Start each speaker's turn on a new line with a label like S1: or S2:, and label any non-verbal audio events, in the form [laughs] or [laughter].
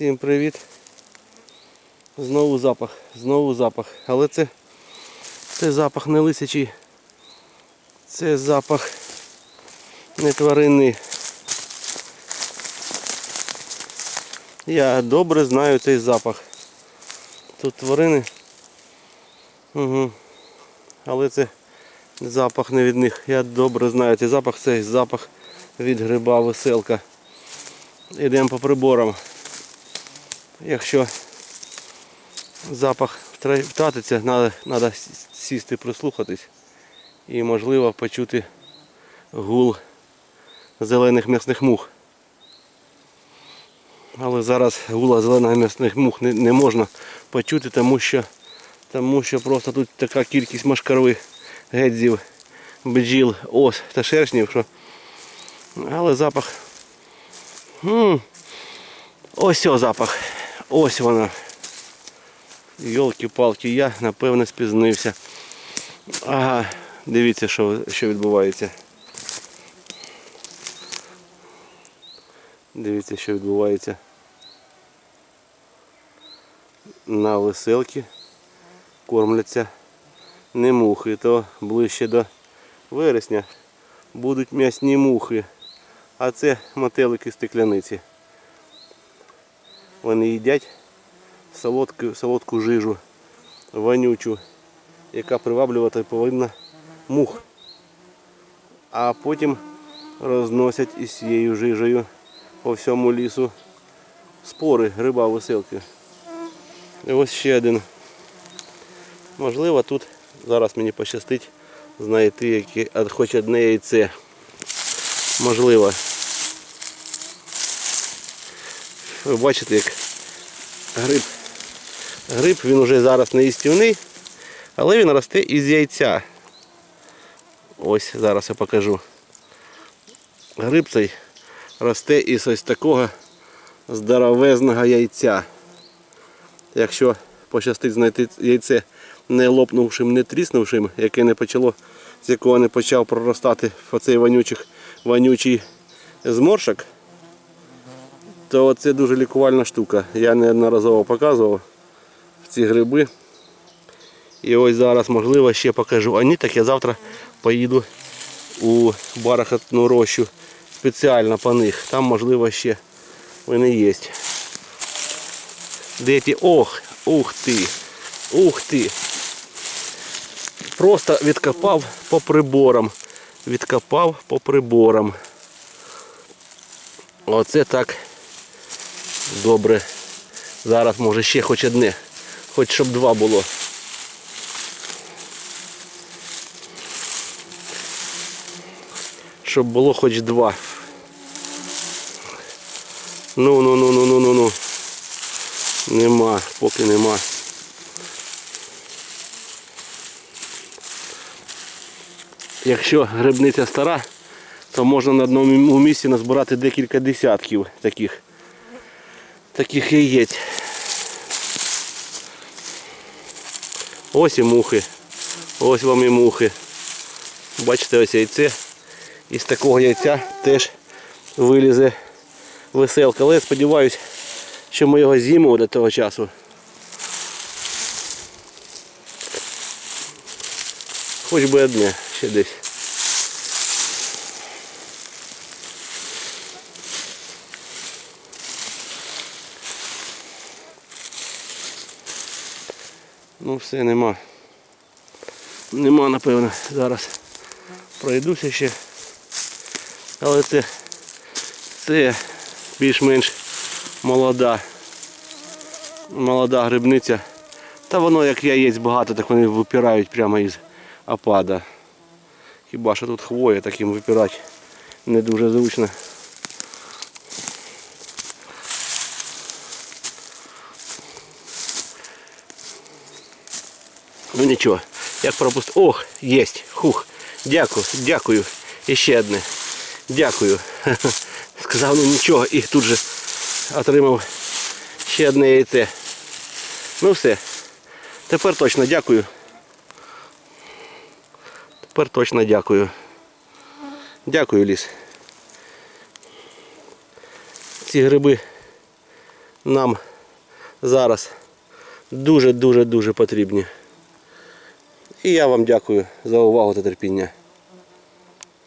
S1: Всім привіт. Знову запах, знову запах. Але це, це запах не лисячий. Це запах не тваринний. Я добре знаю цей запах. Тут тварини. Угу. Але це запах не від них. Я добре знаю цей запах, це запах від гриба веселка. Йдемо по приборам. Якщо запах втратиться, треба сісти прислухатись і можливо почути гул зелених м'ясних мух. Але зараз гула зелених м'ясних мух не, не можна почути, тому що, тому що просто тут така кількість машкарових гедзів, бджіл, ос та шершнів, що але запах. м Ось о запах. Ось вона. Йолки-палки, я напевно спізнився. Ага, дивіться, що, що відбувається. Дивіться, що відбувається. На веселки кормляться не мухи, то ближче до вересня будуть м'ясні мухи. А це мотелики стекляниці. Вони їдять солодку, солодку жижу, вонючу, яка приваблювати повинна мух. А потім розносять із цією жижею по всьому лісу спори гриба веселки. І ось ще один. Можливо, тут зараз мені пощастить знайти хоч одне яйце. Можливо. Ви бачите, як гриб. Гриб він вже зараз не їстівний, але він росте із яйця. Ось зараз я покажу. Гриб цей росте із ось такого здоровезного яйця. Якщо пощастить знайти яйце не лопнувшим, не тріснувшим, яке не почало, з якого не почав проростати оцей вонючих, вонючий зморшок, то це дуже лікувальна штука. Я неодноразово показував ці гриби. І ось зараз, можливо, ще покажу. А ні, так я завтра поїду у барахатну рощу спеціально по них. Там, можливо, ще вони є. Де? Ох, ух ти! Ух ти! Просто відкопав по приборам. Відкопав по приборам. Оце так добре. Зараз може ще хоч одне. Хоч щоб два було. Щоб було хоч два. Ну, ну, ну, ну, ну, ну, ну. Нема, поки нема. Якщо грибниця стара, то можна на одному місці назбирати декілька десятків таких, таких яєць. Ось і мухи. Ось вам і мухи. Бачите, ось яйце. Із такого яйця теж вилізе веселка. Але сподіваюся, що ми його з'їмо до того часу. Хоч би одне ще десь. Ну все, нема. Нема, напевно, зараз пройдуся ще. Але це, це більш-менш молода. Молода грибниця. Та воно як яєць багато, так вони випирають прямо із опада. Хіба що тут хвоя таким випирати не дуже зручно. Ну нічого, як пропустив. Ох, єсть. Хух. Дякую, дякую. І ще одне. Дякую. [laughs] Сказав, ну нічого, і тут же отримав ще одне яйце. Ну все. Тепер точно дякую. Тепер точно дякую. Дякую, ліс. Ці гриби нам зараз дуже-дуже-дуже потрібні. І я вам дякую за увагу та терпіння.